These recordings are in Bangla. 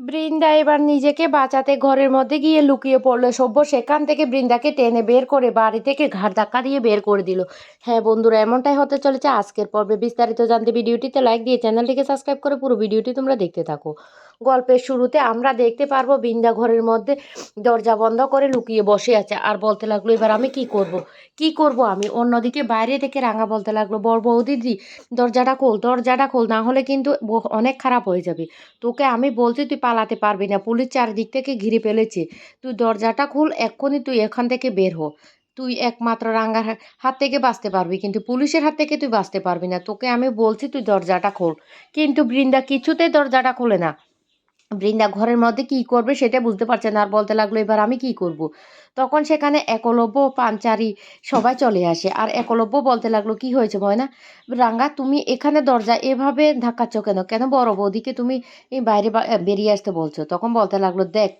বৃন্দা এবার নিজেকে বাঁচাতে ঘরের মধ্যে গিয়ে লুকিয়ে পড়ল। সভ্য সেখান থেকে বৃন্দাকে টেনে বের করে বাড়ি থেকে ঘাট ধাক্কা দিয়ে বের করে দিল। হ্যাঁ বন্ধুরা, এমনটাই হতে চলেছে আজকের পর্বে। বিস্তারিত জানতে ভিডিওটিতে লাইক দিয়ে চ্যানেলটিকে সাবস্ক্রাইব করে পুরো ভিডিওটি তোমরা দেখতে থাকো। গল্পের শুরুতে আমরা দেখতে পারব বৃন্দা ঘরের মধ্যে দরজা বন্ধ করে লুকিয়ে বসে আছে আর বলতে লাগল, এবার আমি কি করব। কি করব আমি? অন্যদিকে বাইরে থেকে রাঙা বলতে লাগল বড় বৌদিদি দরজাটা খোল দরজাটা খোল, না হলে কিন্তু অনেক খারাপ হয়ে যাবে। তোকে আমি বলছি তুই পালাতে পারবি না, পুলিশ চারদিক থেকে ঘিরে ফেলেছে। তুই দরজাটা খুল, এক্ষুনি তুই এখান থেকে বের হো। তুই একমাত্র রাঙ্গার হাত থেকে বাঁচতে পারবি, কিন্তু পুলিশের হাত থেকে তুই বাঁচতে পারবি না। তোকে আমি বলছি তুই দরজাটা খোল। কিন্তু বৃন্দা কিছুতেই দরজাটা খোলে না। বৃন্দা ঘরের মধ্যে কি করবে সেটা বুঝতে পারছে না। আর বলতে লাগল, এবার আমি কি করব। তখন সেখানে একলব্য পাঞ্চারি সবাই চলে আসে। আর একলব্য বলতে লাগল, কি হয়েছে ময়না? রাঙ্গা, তুমি এখানে দরজা এভাবে ধাক্কাচ্ছ কেন? কেন বড় বৌদিকে তুমি বাইরে বেরিয়ে আসতে বলছো? তখন বলতে লাগল, দেখ,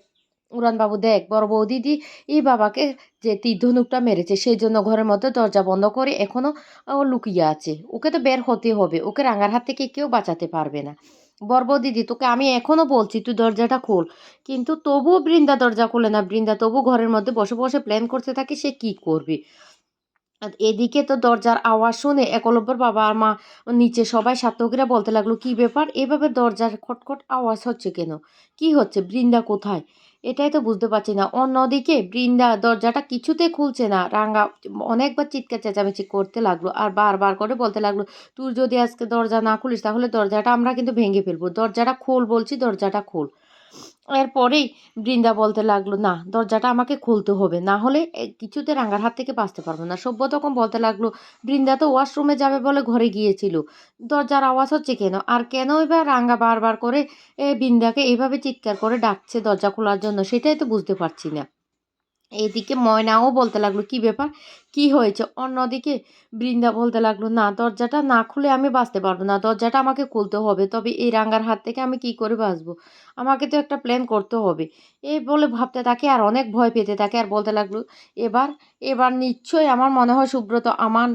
উড়ানবাবু, দেখ, বড় বৌদিদি এই বাবাকে যে তীর ধনুকটা মেরেছে, সেই জন্য ঘরের মধ্যে দরজা বন্ধ করে এখনও, ও লুকিয়ে আছে। ওকে তো বের হতে হবে। ওকে রাঙার হাত থেকে কেউ বাঁচাতে পারবে না। বর্ব দিদি, তোকে আমি এখনও বলছি, তুই দরজাটা খোল। কিন্তু তবুও বৃন্দা দরজা খোলে না। বৃন্দা তবু ঘরের মধ্যে বসে বসে প্ল্যান করতে থাকে সে কি করবে। এদিকে তো দরজার আওয়াজ শুনে একলব্যর বাবা আর মা নিচে সবাই সাতকিরা বলতে লাগল, কি ব্যাপার? এভাবে দরজার খটখট আওয়াজ হচ্ছে কেন? কি হচ্ছে? বৃন্দা কোথায়? এটাই তো বুঝতে পারছি না। অন্যদিকে বৃন্দা দরজাটা কিছুতে খুলছে না। রাঙ্গা অনেকবার চিৎকার চেঁচামেচি করতে লাগল আর বারবার করে বলতে লাগল, তুই যদি আজকে দরজা না খুলিস তাহলে দরজাটা আমরা কিন্তু ভেঙে ফেলব। দরজাটা খোল বলছি, দরজাটা খোল। এরপরেই বৃন্দা বলতে লাগল, না, দরজাটা আমাকে খুলতে হবে। না হলে কিছুতে রাঙ্গার হাত থেকে বাঁচতে পারব না। সভ্য তখন বলতে লাগল, বৃন্দা তো ওয়াশরুমে যাবে বলে ঘরে গিয়েছিল। দরজার আওয়াজ হচ্ছে কেন? আর কেন এবার রাঙ্গা বারবার করে বৃন্দাকে এইভাবে চিৎকার করে ডাকছে দরজা খোলার জন্য? সেটাই তো বুঝতে পারছি না। এদিকে ময়নাও বলতে লাগল, কি ব্যাপার? কি হয়েছে? অন্যদিকে বৃন্দা বলতে লাগল, না, দরজাটা না খুলে আমি বাঁচতে পারব না। দরজাটা আমাকে খুলতে হবে। তবে এই রাঙ্গার হাত থেকে আমি কি করে বাঁচবো? আমাকে তো একটা প্ল্যান করতে হবে। এই বলে ভাবতে থাকে আর অনেক ভয় পেতে থাকে আর বলতে লাগল, এবার এবার নিশ্চয়ই আমার মনে হয় সুব্রত আমার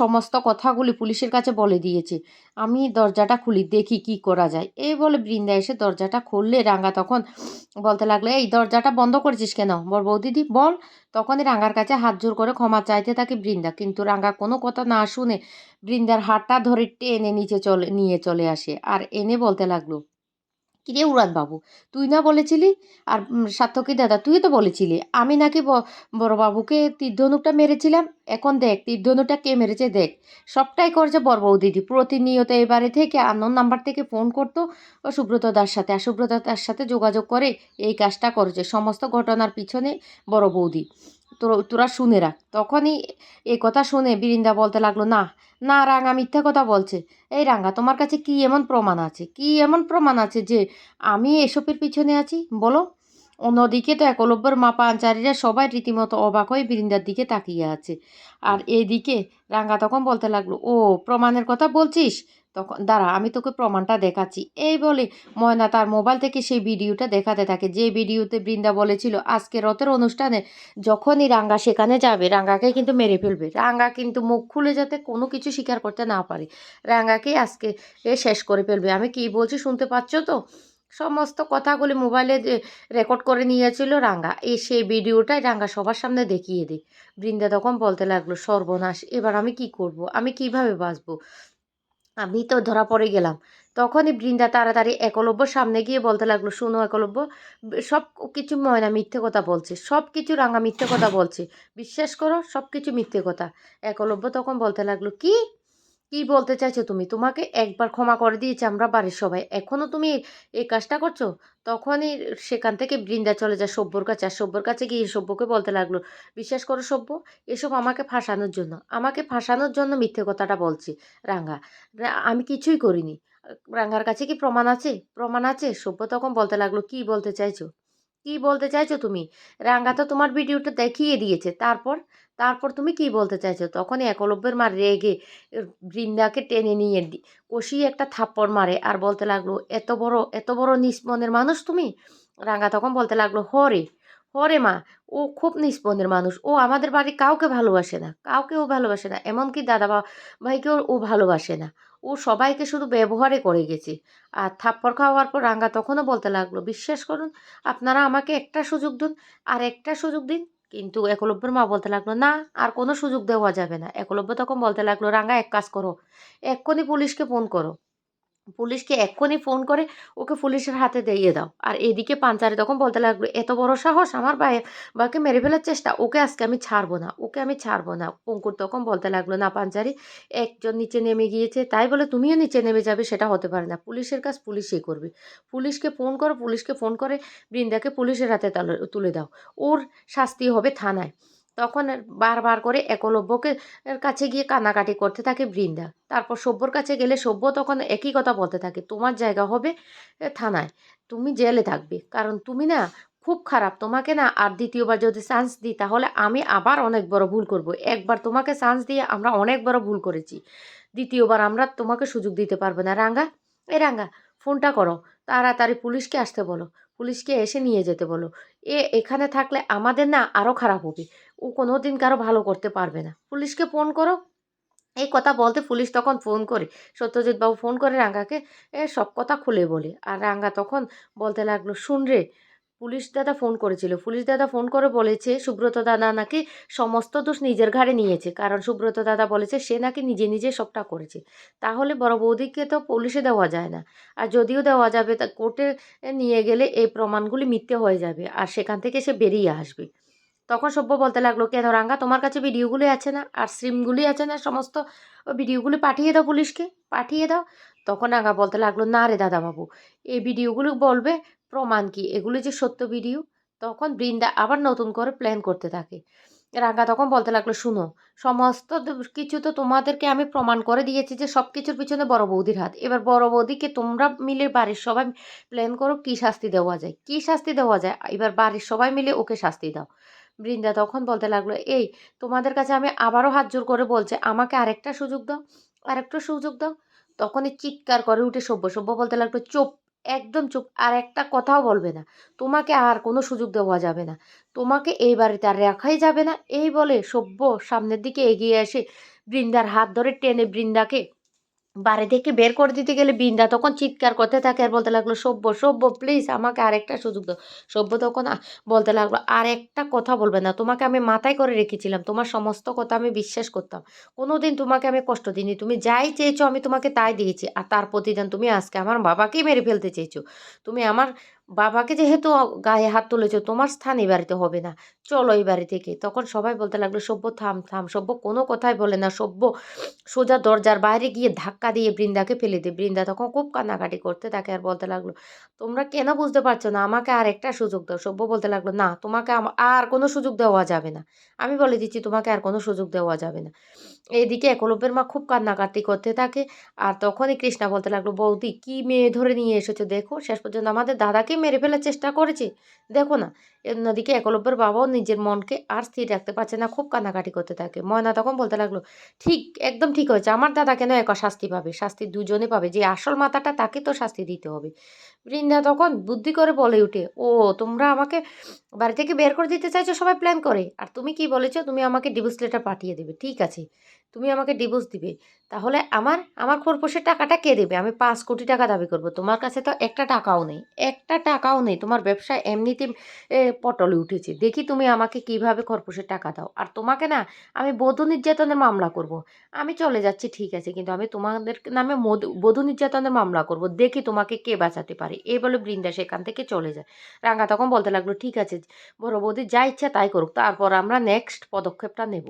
সমস্ত কথাগুলি পুলিশের কাছে বলে দিয়েছে। আমি দরজাটা খুলি, দেখি কি করা যায়। এই বলে বৃন্দা এসে দরজাটা খুললে রাঙ্গা তখন বলতে লাগল, এই দরজাটা বন্ধ করেছিস কেন? বল বৌদিদি, বল। তখনই রাঙ্গার কাছে হাত জোর করে ক্ষমা চাইতে থাকে বৃন্দা। কিন্তু রাঙ্গা কোনো কথা না শুনে বৃন্দার হাতটা ধরে টেনে নিচে চলে, নিয়ে চলে আসে আর এনে বলতে লাগল, কিরে উড়ান বাবু, তুই না বলেছিলি? আর সার্থকী দাদা, তুই তো বলেছিলি। আমি নাকি বড়বাবুকে তীর্ধনুকটা মেরেছিলাম। এখন দেখ তীর্ধনুকটা কে মেরেছে দেখ। সবটাই করেছে বড়বাবু দিদি। প্রতিনিয়ত এবারে থেকে আনন্দ নাম্বার থেকে ফোন করতো ও সুব্রত দার সাথে। আর সুব্রত দার সাথে যোগাযোগ করে এই কাজটা করেছে। সমস্ত ঘটনার পিছনে বড় বৌদি। তোর শুনে রাখ। তখনই এ কথা শুনে বীরিন্দা বলতে লাগল, না না রাঙা, মিথ্যা কথা বলছে। এই রাঙ্গা তোমার কাছে কি এমন প্রমাণ আছে? কি এমন প্রমাণ আছে যে আমি এসবের পিছনে আছি? বলো। অন্যদিকে তো একলব্যর মা পাঞ্চারীরা সবাই রীতিমতো অবাক হয়ে বৃন্দার দিকে তাকিয়ে আছে। আর এইদিকে রাঙ্গা তখন বলতে লাগল, ও, প্রমাণের কথা বলছিস? তখন, দাঁড়া, আমি তোকে প্রমাণটা দেখাচ্ছি। এই বলে ময়না তার মোবাইল থেকে সেই ভিডিওটা দেখাতে থাকে। যে ভিডিওতে বৃন্দা বলেছিল, আজকে রথের অনুষ্ঠানে যখনই রাঙ্গা সেখানে যাবে, রাঙ্গাকে কিন্তু মেরে ফেলবে। রাঙ্গা কিন্তু মুখ খুলে যাতে কোনো কিছু স্বীকার করতে না পারে। রাঙ্গাকে আজকে এ শেষ করে ফেলবে। আমি কি বলছি, শুনতে পাচ্ছ তো? সমস্ত কথাগুলি মোবাইলে রেকর্ড করে নিয়েছিল রাঙ্গা। এই সেই ভিডিওটাই রাঙ্গা সবার সামনে দেখিয়ে দিই বৃন্দা তখন বলতে লাগল, সর্বনাশ, এবার আমি কি করব? আমি কীভাবে বাঁচবো? আমি তো ধরা পড়ে গেলাম। তখনই বৃন্দা তাড়াতাড়ি একলব্য সামনে গিয়ে বলতে লাগল, শুনো একলব্য, সব কিছু ময়না মিথ্যে কথা বলছে। সব কিছু রাঙা মিথ্যে কথা বলছে। বিশ্বাস করো, সব কিছু মিথ্যে কথা। একলব্য তখন বলতে লাগল, কি? কি বলতে চাইছো তুমি? তোমাকে একবার ক্ষমা করে দিয়েছি আমরা বাড়ির সবাই। এখনও তুমি এই কাজটা করছ? তখনই সেখান থেকে বৃন্দা চলে যায় সভ্যর কাছে। আর সভ্যর কাছে গিয়ে সভ্যকে বলতে লাগল, বিশ্বাস করো সভ্য এসব আমাকে ফাঁসানোর জন্য, আমাকে ফাঁসানোর জন্য মিথ্যে কথাটা বলছি, রাঙ্গা। আমি কিছুই করিনি। রাঙ্গার কাছে কি প্রমাণ আছে? প্রমাণ আছে? সভ্য তখন বলতে লাগল, কি বলতে চাইছো? কি বলতে চাইছো তুমি? রাঙ্গা তো তোমার ভিডিওটা দেখিয়ে দিয়েছে। তারপর তারপর তুমি কি বলতে চাইছো? তখনই একলব্যের মা রেগে বৃন্দাকে টেনে নিয়ে দি- কষিয়ে একটা থাপ্পড় মারে আর বলতে লাগল, এত বড় এত বড় নিষ্মনের মানুষ তুমি? রাঙ্গা তখন বলতে লাগল হরে হরে মা, ও খুব নিষ্পন্দের মানুষ। ও আমাদের বাড়ি কাউকে ভালোবাসে না, কাউকে ও ভালোবাসে না, এমনকি দাদা বা ভাইকেও ও ভালোবাসে না। ও সবাইকে শুধু ব্যবহারে করে গেছে। আর থাপ্পড় খাওয়ার পর রাঙ্গা তখনও বলতে লাগল, বিশ্বাস করুন, আপনারা আমাকে একটা সুযোগ দিন, আর একটা সুযোগ দিন কিন্তু একলব্যের মা বলতে লাগল, না, আর কোনো সুযোগ দেওয়া যাবে না। একলব্য তখন বলতে লাগল, রাঙা, এক কাজ করো। এক্ষুনি পুলিশকে ফোন করো। পুলিশকে এক্ষুনি ফোন করে ওকে পুলিশের হাতে দিয়ে দাও। আর এদিকে পাঞ্চারি তখন বলতে লাগল, এত বড় সাহস আমার ভাই বাকে মেরে ফেলার চেষ্টা, ওকে আজকে আমি ছাড়বো না, ওকে আমি ছাড়বো না। পঙ্কুর তখন বলতে লাগল, না পাঞ্চারি একজন নিচে নেমে গিয়েছে, তাই বলে তুমিও নিচে নেমে যাবে, সেটা হতে পারে না। পুলিশের কাজ পুলিশই করবে। পুলিশকে ফোন করো, পুলিশকে ফোন করে বৃন্দাকে পুলিশের হাতে তালে- তুলে দাও। ওর শাস্তি হবে থানায়। তখন বারবার করে একলব্যকে কাছে গিয়ে কান্নাকাটি করতে থাকে বৃন্দা। তারপর সভ্যর কাছে গেলে সভ্য তখন একই কথা বলতে থাকে, তোমার জায়গা হবে থানায়, তুমি জেলে থাকবে। কারণ তুমি না খুব খারাপ, তোমাকে না আর দ্বিতীয়বার যদি চান্স দিই, তাহলে আমি আবার অনেক বড় ভুল করব। একবার তোমাকে চান্স দিয়ে আমরা অনেক বড় ভুল করেছি। দ্বিতীয়বার আমরা তোমাকে সুযোগ দিতে পারব না। রাঙ্গা, এ রাঙ্গা, ফোনটা করো। তাড়াতাড়ি পুলিশকে আসতে বলো। পুলিশকে এসে নিয়ে যেতে বলো। এ এখানে থাকলে আমাদের না আরও খারাপ হবে। ও কোনো দিন কারও ভালো করতে পারবে না। পুলিশকে ফোন করো। এই কথা বলতে পুলিশ তখন ফোন করে। সত্যজিৎ বাবু ফোন করে রাঙ্গাকে। এ সব কথা খুলে বলে। আর রাঙ্গা তখন বলতে লাগল, শুন রে, পুলিশ দাদা ফোন করেছিল। পুলিশ দাদা ফোন করে বলেছে, সুব্রত দাদা নাকি সমস্ত দোষ নিজের ঘাড়ে নিয়েছে। কারণ সুব্রত দাদা বলেছে, সে নাকি নিজে নিজে সবটা করেছে। তাহলে বড় বৌদিকে তো পুলিশে দেওয়া যায় না। আর যদিও দেওয়া যাবে, তা কোর্টে নিয়ে গেলে এই প্রমাণগুলি মিথ্যে হয়ে যাবে। আর সেখান থেকে সে বেরিয়ে আসবে। তখন সভ্য বলতে লাগল কেন রাঙ্গা তোমার কাছে ভিডিওগুলি আছে না? আর সিমগুলি আছে না? সমস্ত ভিডিওগুলি পাঠিয়ে দাও পুলিশকে, পাঠিয়ে দাও। তখন রাঙ্গা বলতে লাগল, না রে দাদাবাবু, এই ভিডিওগুলো বলবে প্রমাণ কি? এগুলো যে সত্য ভিডিও? তখন বৃন্দা আবার নতুন করে প্ল্যান করতে থাকে। রাঙ্গা তখন বলতে লাগল, শুনো, সমস্ত কিছু তো তোমাদেরকে আমি প্রমাণ করে দিয়েছি যে সব কিছুর পিছনে বড় বৌদির হাত। এবার বড় বৌদিকে তোমরা মিলে বাড়ির সবাই প্ল্যান করো কী শাস্তি দেওয়া যায়। কী শাস্তি দেওয়া যায়? এবার বাড়ির সবাই মিলে ওকে শাস্তি দাও। বৃন্দা তখন বলতে লাগল, এই, তোমাদের কাছে আমি আবারও হাত জোর করে বলছে, আমাকে আরেকটা সুযোগ দাও, আরেকটা সুযোগ দাও। তখনই চিৎকার করে উঠে সভ্য সভ্য বলতে লাগল, চুপ, একদম চুপ, আর একটা কথাও বলবে না, তোমাকে আর কোনো সুযোগ দেওয়া যাবে না, তোমাকে এই বাড়িতে আর রাখাই যাবে না। এই বলে সভ্য সামনের দিকে এগিয়ে এসে বৃন্দার হাত ধরে টেনে বৃন্দাকে বাড়ি থেকে বের করে দিতে গেলে বৃন্দা তখন চিৎকার করতে থাকে আর বলতে লাগল, সভ্য সভ্য প্লিজ আমাকে আরেকটা সুযোগ দাও। সভ্য তখন বলতে লাগল আর একটা কথা বলবে না, তোমাকে আমি মাথায় করে রেখেছিলাম, তোমার সমস্ত কথা আমি বিশ্বাস করতাম। কোনো দিন তোমাকে আমি কষ্ট দিইনি, তুমি যাই চেয়েছো আমি তোমাকে তাই দিয়েছি, আর তার প্রতিদান তুমি আজকে আমার বাবাকেই মেরে ফেলতে চেয়েছো। তুমি আমার বাবাকে যেহেতু গায়ে হাত তুলেছো, তোমার স্থান এই বাড়িতে হবে না। চলো এই বাড়ি থেকে। তখন সবাই বলতে লাগল সভ্য থাম থাম। সভ্য কোনো কথাই বলে না। সভ্য সোজা দরজার বাইরে গিয়ে ধাক্কা দিয়ে বৃন্দাকে ফেলে দেয়। বৃন্দা তখন খুব কান্নাকাটি করতে থাকে আর বলতে লাগল, তোমরা কেন বুঝতে পারছ না? আমাকে আর একটা সুযোগ দাও। সভ্য বলতে লাগল, না, তোমাকে আর কোনো সুযোগ দেওয়া যাবে না। আমি বলে দিচ্ছি, তোমাকে আর কোনো সুযোগ দেওয়া যাবে না। এইদিকে একলব্যের মা খুব কান্নাকাটি করতে থাকে। আর তখনই কৃষ্ণা বলতে লাগল, বৌদি, কি মেয়ে ধরে নিয়ে এসেছ? দেখো, শেষ পর্যন্ত আমাদের দাদাকে মেরে ফেলার চেষ্টা করেছে। দেখো না অন্যদিকে একলব্যের বাবাও নিজের মনকে আর স্থির রাখতে পারছে না, খুব কান্নাকাটি করতে থাকে। ময়না তখন বলতে লাগল, ঠিক, একদম ঠিক হয়েছে। আমার দাদা কেন একা শাস্তি পাবে? শাস্তি দুজনে পাবে। যে আসল মাথাটা, তাকে তো শাস্তি দিতে হবে। বৃন্দা তখন বুদ্ধি করে বলে উঠে, ও, তোমরা আমাকে বাড়ি থেকে বের করে দিতে চাইছো? সবাই প্ল্যান করে। আর তুমি কি বলেছ? তুমি আমাকে ডিভোর্স লেটার পাঠিয়ে দেবে। ঠিক আছে, তুমি আমাকে ডিভোর্স দিবে। তাহলে আমার আমার খোরপোশের টাকাটা কে দেবে? আমি পাঁচ কোটি টাকা দাবি করব। তোমার কাছে তো একটা টাকাও নেই। একটা টাকাও নেই। তোমার ব্যবসা এমনিতে পটলে উঠেছে। দেখি তুমি আমাকে কীভাবে খরপোশের টাকা দাও। আর তোমাকে না, আমি বধূ নির্যাতনের মামলা করব। আমি চলে যাচ্ছি, ঠিক আছে, কিন্তু আমি তোমাদের নামে বধূ নির্যাতনের মামলা করব। দেখি তোমাকে কে বাঁচাতে পারে। এই বলে বৃন্দা সেখান থেকে চলে যায়। রাঙ্গা তখন বলতে লাগল, ঠিক আছে, বড় বৌদি যা ইচ্ছা তাই করুক, তারপর আমরা নেক্সট পদক্ষেপটা নেব।